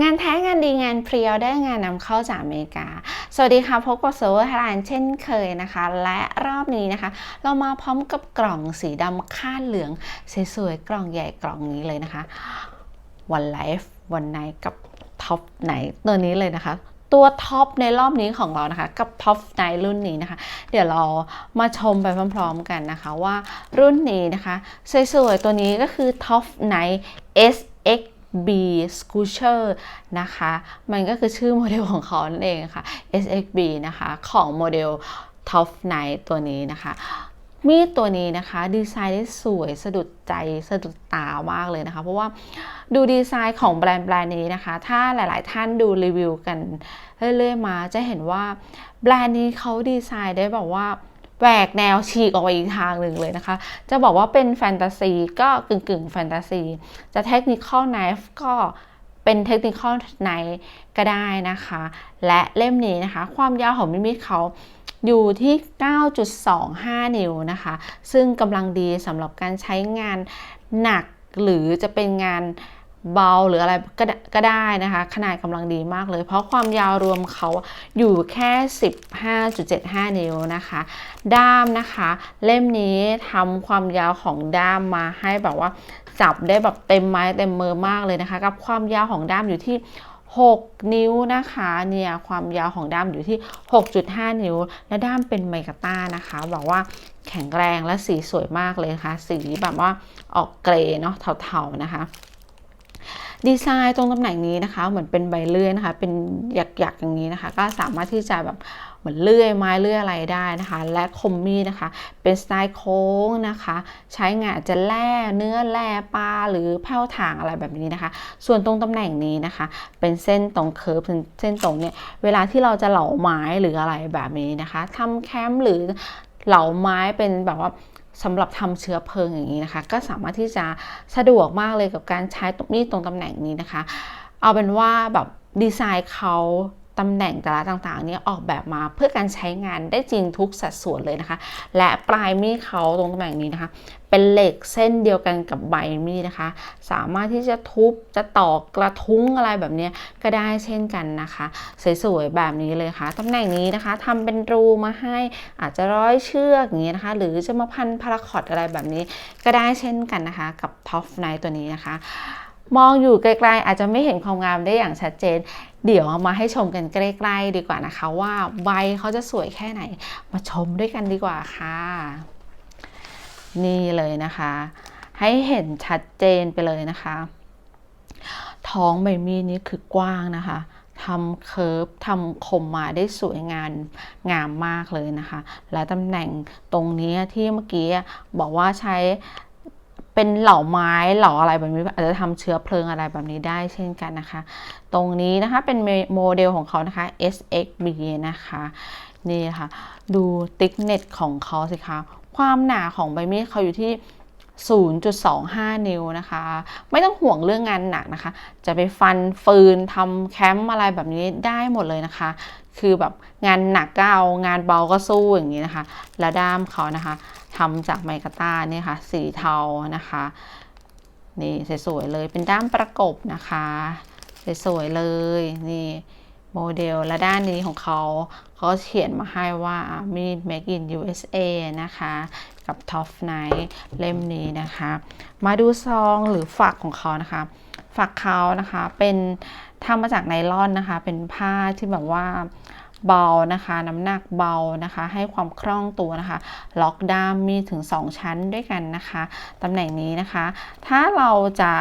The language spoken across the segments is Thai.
งานแท้งานดีงานพรีออเดอร์งานนำเข้าจากอเมริกา สวัสดีค่ะ พบกับเซิร์ฟเวอร์ไทยแลน์เช่นเคยนะคะ และรอบนี้นะคะ เรามาพร้อมกับกล่องสีดำคาดเหลือง สวยๆ กล่องใหญ่กล่องนี้เลยนะคะ วันไลฟ์วันไนกับท็อปไหนตัวนี้เลยนะคะตัวท็อปในรอบนี้ของเรานะคะ กับท็อปไนรุ่นนี้นะคะ เดี๋ยวเรามาชมไปพร้อมๆกันนะคะว่ารุ่นนี้นะคะ สวยๆ ตัวนี้ก็คือท็อปไน SX B Scooter นะคะ มันก็คือชื่อโมเดลของเขานั่นเองค่ะ SXB นะคะ ของโมเดล Top Night ตัวนี้นะคะ มีดตัวนี้นะคะ ดีไซน์ได้สวยสะดุดใจสะดุดตามากเลยนะคะ เพราะว่าดูดีไซน์ของแบรนด์แบรนด์นี้นะคะ ถ้าหลาย ๆ ท่านดูรีวิวกันเรื่อย ๆ มาจะเห็นว่าแบรนด์นี้เขาดีไซน์ได้แบบว่า แหวกแนวฉีกออกไปอีกทางหนึ่งเลยนะคะ จะบอกว่าเป็นแฟนตาซีก็กึ่งกึ่งแฟนตาซี จะเทคนิคอลไนฟ์ก็เป็นเทคนิคอลไนฟ์ก็ได้นะคะ และเล่มนี้นะคะ ความยาวของมิมิเขาอยู่ที่ 9.25 นิ้วนะคะ ซึ่งกำลังดีสำหรับการใช้งานหนักหรือจะเป็นงาน เบาหรืออะไรก็ก็ได้นะคะ ขนาดกำลังดีมากเลย เพราะความยาวรวมเขาอยู่แค่ 15.75 นิ้วนะคะ ด้ามนะคะ เล่มนี้ทำความยาวของด้ามมาให้แบบว่าจับได้แบบเต็มไม้เต็มมือมากเลยนะคะ กับความยาวของด้ามอยู่ที่ 6 นิ้วนะคะเนี่ยความยาวของด้ามอยู่ที่ 6.5 นิ้ว และด้ามเป็นไมกาต้านะคะบอกว่าแข็งแรงและสีสวยมากเลยค่ะ สีแบบว่าออกเกรย์เนาะเทาๆนะคะ ดีไซน์ตรงตำแหน่งนี้นะคะ เหมือนเป็นใบเลื่อยนะคะ เป็นหยักๆอย่างนี้นะคะ ก็สามารถที่จะแบบเหมือนเลื่อยไม้เลื่อยอะไรได้นะคะ และคมมีดนะคะ เป็นสไตล์โค้งนะคะ ใช้งานจะแล่เนื้อแล่ปลาหรือแผ่วถางอะไรแบบนี้นะคะ ส่วนตรงตำแหน่งนี้นะคะ เป็นเส้นตรงเคิร์ฟเป็นเส้นตรงเนี่ยเวลาที่เราจะเหลาไม้หรืออะไรแบบนี้นะคะทำแคมป์หรือเหลาไม้เป็นแบบว่า สำหรับทำเชื้อเพลิงอย่างนี้นะคะ ก็สามารถที่จะสะดวกมากเลยกับการใช้ตรงนี้ตรงตำแหน่งนี้นะคะ เอาเป็นว่าแบบดีไซน์เขา ตำแหน่งแต่ละต่างๆนี้ออกแบบมาเพื่อการใช้งานได้จริงทุกสัดส่วนเลยนะคะ และปลายมีดเขาตรงตำแหน่งนี้นะคะ เป็นเหล็กเส้นเดียวกันกับใบมีดนะคะ สามารถที่จะทุบจะตอกกระทุ้งอะไรแบบนี้ก็ได้เช่นกันนะคะ สวยๆแบบนี้เลยค่ะตำแหน่งนี้นะคะทำเป็นรูมาให้อาจจะร้อยเชือกอย่างนี้นะคะ หรือจะมาพันพาราคอตอะไรแบบนี้ก็ได้เช่นกันนะคะ กับท็อปไนตัวนี้นะคะ มองอยู่ไกลๆอาจจะไม่เห็นความงามได้อย่างชัดเจน เดี๋ยวเอามาให้ชมกันใกล้ๆดีกว่านะคะ ว่าใบเขาจะสวยแค่ไหน มาชมด้วยกันดีกว่าค่ะ นี่เลยนะคะ ให้เห็นชัดเจนไปเลยนะคะ ท้องใบมีดนี้คือกว้างนะคะทำเคิร์ฟทำคมมาได้สวยงามงามมากเลยนะคะ และตำแหน่งตรงนี้ที่เมื่อกี้บอกว่าใช้ เป็นเหล่าไม้เหล่าอะไรแบบนี้อาจจะทำเชื้อเพลิงอะไรแบบนี้ได้เช่นกันนะคะ ตรงนี้นะคะเป็นโมเดลของเขานะคะ SXB นะคะนี่ค่ะ ดูติ๊กเน็ตของเขาสิคะ ความหนาของใบมีดเขาอยู่ที่ 0.25 นิ้วนะคะ ไม่ต้องห่วงเรื่องงานหนักนะคะ จะไปฟันฟืนทำแคมป์อะไรแบบนี้ได้หมดเลยนะคะ คือแบบงานหนักก็เอางานเบาก็สู้อย่างนี้นะคะแล้วด้ามเขานะคะทำจากไมกาต้าเนี่ยค่ะ สีเทานะคะนี่สวยๆเลยเป็นด้ามประกบนะคะสวยๆเลยนี่โมเดลและด้านนี้ของเขาเขาเขียนมาให้ว่ามีด make in USA นะคะ กับ Top Night เล่มนี้นะคะ มาดูซองหรือฝักของเขานะคะ ฝักเขานะคะ เป็นทำมาจากไนลอนนะคะ เป็นผ้าที่แบบว่าเบานะคะ น้ำหนักเบานะคะ ให้ความคล่องตัวนะคะ ล็อกด้ามมีถึง 2 ชั้นด้วยกันนะคะตำแหน่งนี้นะคะ ถ้าเราจะ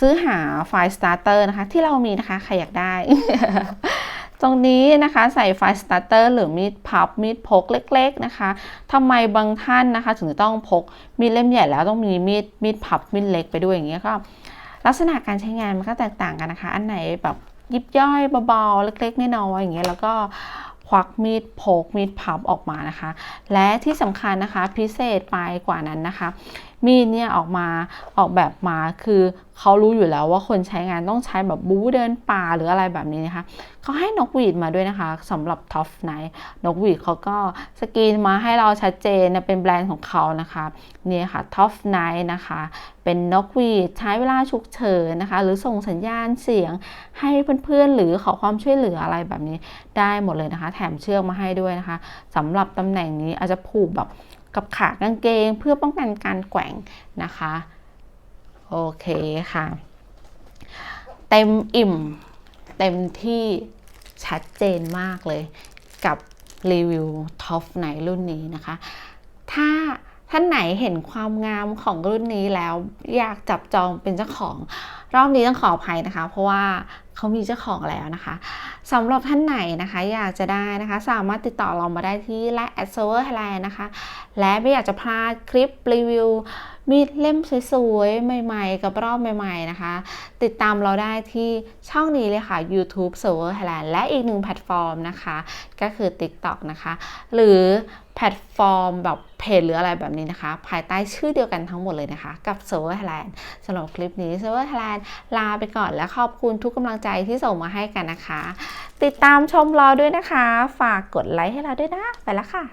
ซื้อหาไฟล์สตาร์เตอร์นะคะ ที่เรามีนะคะ ใครอยากได้ ตรงนี้นะคะใส่ไฟล์สตาร์เตอร์หรือมีดพับมีดพกเล็ก ๆนะคะทำไมบางท่านนะคะ ถึงต้องพกมีดเล่มใหญ่แล้วต้องมีมีดมีดพับมีดเล็กไปด้วยอย่างเงี้ยก็ ลักษณะการใช้งานมันก็แตกต่างกันนะคะ อันไหนแบบยิบย่อยเบาๆ เล็กๆน้อยๆอย่างเงี้ยแล้วก็ควักมีดโพกมีดพับออกมานะคะ และที่สำคัญนะคะพิเศษไปกว่านั้นนะคะ มีดเนี่ยออกมาออกแบบมาคือเขารู้อยู่แล้วว่าคนใช้งานต้องใช้แบบบู๊เดินป่าหรืออะไรแบบนี้นะคะเขาให้นกหวีดมาด้วยนะคะสำหรับท็อปไนนกหวีดเขาก็สกรีนมาให้เราชัดเจนเป็นแบรนด์ของเขานะคะนี่ค่ะท็อปไนนะคะเป็นนกหวีดใช้เวลาฉุกเฉินนะคะ หรือส่งสัญญาณเสียงให้เพื่อนๆ หรือขอความช่วยเหลืออะไรแบบนี้ได้หมดเลยนะคะ แถมเชือกมาให้ด้วยนะคะสำหรับตำแหน่งนี้อาจจะผูกแบบ กับขากางเกงเพื่อป้องกันการแกว่งนะคะ โอเคค่ะ เต็มอิ่ม เต็มที่ชัดเจนมากเลยกับรีวิวท็อปไหนรุ่นนี้นะคะ ถ้าท่านไหนเห็นความงามของรุ่นนี้แล้วอยากจับจองเป็นเจ้าของ รอบนี้ต้องขออภัยนะคะ เพราะว่าเขามีเจ้าของแล้วนะคะสำหรับท่านไหนนะคะ อยากจะได้นะคะ สามารถติดต่อเรามาได้ที่ไลน์ at server Thailand นะคะ และไม่อยากจะพลาดคลิปรีวิว มีดเล่มสวยๆ ใหม่ๆ กับรอบใหม่ๆ นะคะ ติดตามเราได้ที่ช่องนี้เลยค่ะ YouTube Server Thailand และอีกหนึ่งแพลตฟอร์มนะคะ ก็คือ TikTok นะคะ หรือแพลตฟอร์มแบบเพจหรืออะไรแบบนี้นะคะ ภายใต้ชื่อเดียวกันทั้งหมดเลยนะคะ กับ Server Thailand สำหรับคลิปนี้ Server Thailand ลาไปก่อนและขอบคุณทุกกำลังใจที่ส่งมาให้กันนะคะ ติดตามชมเราด้วยนะคะ ฝากกดไลค์ให้เราด้วยนะ ไปแล้วค่ะ